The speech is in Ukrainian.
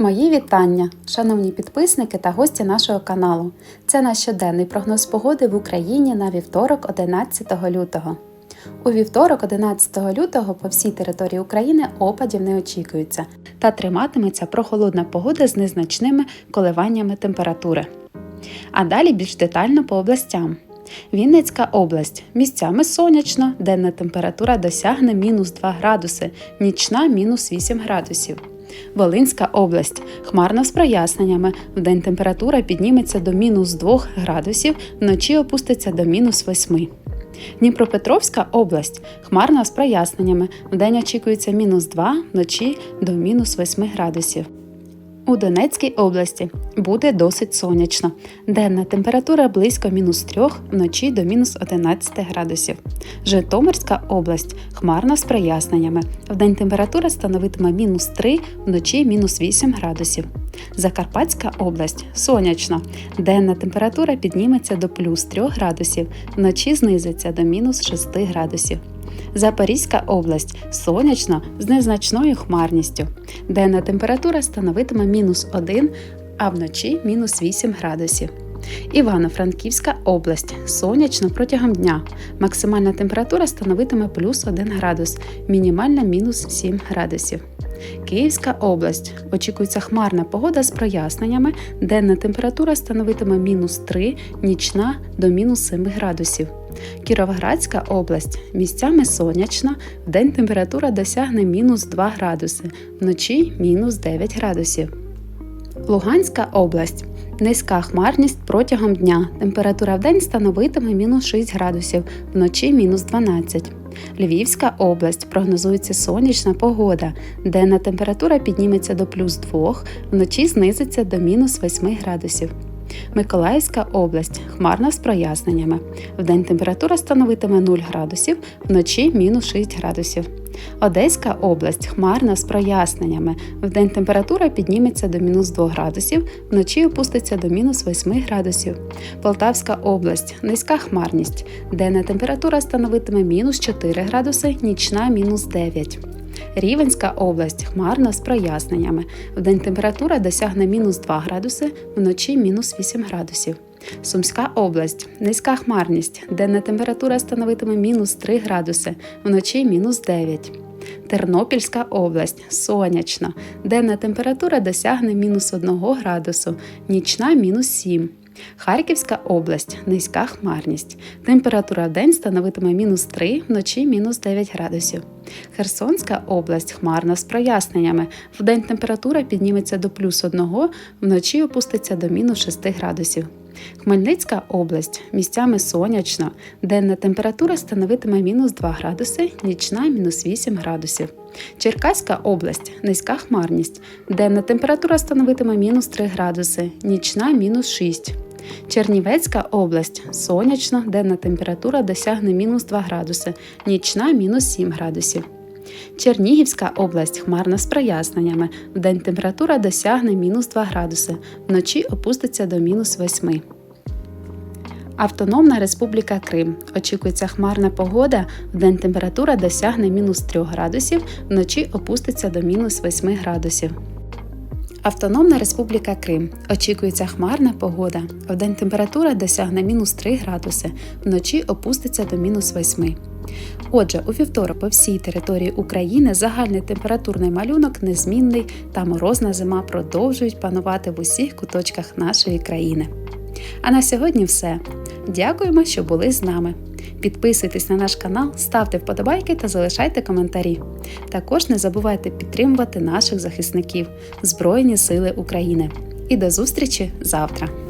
Мої вітання, шановні підписники та гості нашого каналу. Це наш щоденний прогноз погоди в Україні на вівторок, 11 лютого. У вівторок, 11 лютого, по всій території України опадів не очікується та триматиметься прохолодна погода з незначними коливаннями температури. А далі більш детально по областям. Вінницька область. Місцями сонячно, денна температура досягне мінус 2 градуси, нічна мінус 8 градусів. Волинська область. Хмарно з проясненнями. Вдень температура підніметься до мінус 2 градусів, вночі опуститься до мінус 8. Дніпропетровська область. Хмарно з проясненнями. Вдень очікується мінус 2, вночі до мінус 8 градусів. У Донецькій області буде досить сонячно. Денна температура близько мінус 3, вночі до мінус 11 градусів. Житомирська область хмарна з проясненнями. Вдень температура становитиме мінус 3, вночі мінус 8 градусів. Закарпатська область сонячно. Денна температура підніметься до плюс 3 градусів, вночі знизиться до мінус 6 градусів. Запорізька область сонячно з незначною хмарністю. Денна температура становитиме мінус 1, а вночі мінус 8 градусів. Івано-Франківська область сонячно протягом дня. Максимальна температура становитиме плюс 1 градус, мінімальна мінус 7 градусів. Київська область. Очікується хмарна погода з проясненнями. Денна температура становитиме мінус 3, нічна до мінус 7 градусів. Кіровоградська область місцями сонячна, вдень температура досягне мінус 2 градуси, вночі мінус 9 градусів. Луганська область. Низька хмарність протягом дня. Температура вдень становитиме мінус 6 градусів, вночі мінус 12. Львівська область прогнозується сонячна погода. Денна температура підніметься до плюс 2, вночі знизиться до мінус 8 градусів. Миколаївська область хмарна з проясненнями. Вдень температура становитиме 0 градусів, вночі мінус 6 градусів. Одеська область хмарна з проясненнями. Вдень температура підніметься до мінус 2 градусів, вночі опуститься до мінус 8 градусів. Полтавська область низька хмарність. Денна температура становитиме мінус 4 градуси, нічна мінус 9. Рівенська область хмарна з проясненнями. Вдень температура досягне мінус 2 градуси, вночі мінус 8 градусів. Сумська область низька хмарність. Денна температура становитиме мінус 3 градуси, вночі мінус 9. Тернопільська область сонячна. Денна температура досягне мінус 1 градусу, нічна мінус 7. Харківська область низька хмарність. Температура в день становитиме мінус 3, вночі мінус 9 градусів. Херсонська область хмарна з проясненнями. Вдень температура підніметься до плюс 1, вночі опуститься до мінус 6 градусів. Хмельницька область місцями сонячна. Денна температура становитиме мінус 2 градуси, нічна мінус 8 градусів. Черкаська область низька хмарність. Денна температура становитиме мінус 3 градуси, нічна мінус 6. Чернівецька область сонячно, денна температура досягне мінус 2 градуси, нічна мінус 7 градусів. Чернігівська область хмарна з проясненнями. Вдень температура досягне мінус 2 градуси, вночі опуститься до мінус 8. Автономна Республіка Крим. Очікується хмарна погода, вдень температура досягне мінус 3 градусів, вночі опуститься до мінус 8 градусів. Автономна Республіка Крим. Очікується хмарна погода. Вдень температура досягне мінус 3 градуси, вночі опуститься до мінус 8. Отже, у вівторок по всій території України загальний температурний малюнок незмінний та морозна зима продовжують панувати в усіх куточках нашої країни. А на сьогодні все. Дякуємо, що були з нами. Підписуйтесь на наш канал, ставте вподобайки та залишайте коментарі. Також не забувайте підтримувати наших захисників Збройні Сили України. І до зустрічі завтра!